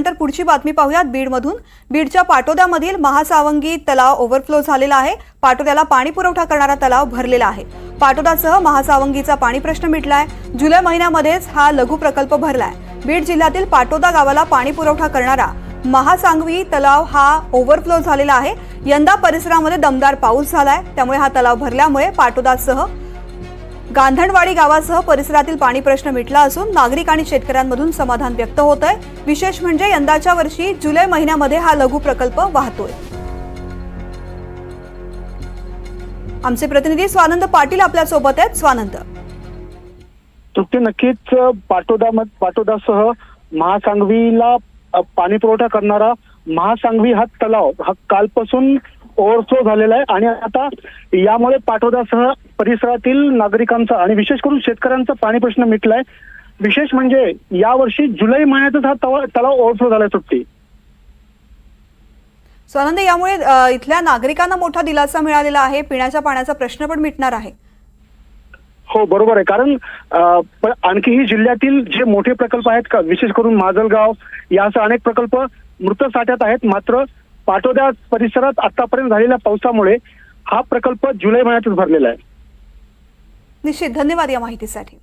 नंतर पुढची बातमी पाहूयात. बीडमधून बीडच्या पाटोद्यामधील महासावंगी तलाव ओव्हरफ्लो झालेला आहे. पाटोद्याला पाणी पुरवठा करणारा तलाव भरलेला आहे. पाटोद्यासह महासावंगीचा पाणी प्रश्न मिटलाय. जुलै महिन्यामध्येच हा लघु प्रकल्प भरलाय. बीड जिल्ह्यातील पाटोदा गावाला पाणी पुरवठा करणारा महासांगवी तलाव हा ओव्हरफ्लो झालेला आहे. यंदा परिसरामध्ये दमदार पाऊस झालाय. त्यामुळे हा तलाव भरल्यामुळे पाटोदासह गांधणवाडी गावासह परिसरातील पाणी प्रश्न मिटला असून नागरिक आणि शेतकऱ्यांमधून समाधान व्यक्त होत आहे विशेष म्हणजे यंदाच्या वर्षी जुलै महिन्यामध्ये हा लघु प्रकल्प वाहतोय. आमचे प्रतिनिधी स्वानंद पाटील आपल्यासोबत आहेत. स्वानंद. तृप्ती नक्कीच पाटोदा पाटोदासह महासांगवीला पाणी पुरवठा करणारा महासांगवी हा तलाव हा कालपासून ओव्हरफ्लो झालेला आहे आणि आता यामुळे पाटोदासह परिसरातील नागरिकांचा आणि विशेष करून शेतकऱ्यांचा पाणी प्रश्न मिटलाय. विशेष म्हणजे यावर्षी जुलै महिन्यातच हा तलाव ओव्हरफ्लो झालाय तृप्ती स्वानंद यामुळे इथल्या नागरिकांना मोठा दिलासा मिळालेला आहे. पिण्याच्या पाण्याचा प्रश्न पण मिटणार आहे. हो बरोबर आहे. कारण आणखीही जिल्ह्यातील जे मोठे प्रकल्प आहेत का विशेष करून माजलगाव यासह अनेक प्रकल्प मृत साठ्यात आहेत. मात्र पाटोद्या परिसरात आतापर्यंत झालेल्या पावसामुळे हा प्रकल्प जुलै महिन्यातच भरलेला आहे. निश्चित. धन्यवाद या माहितीसाठी.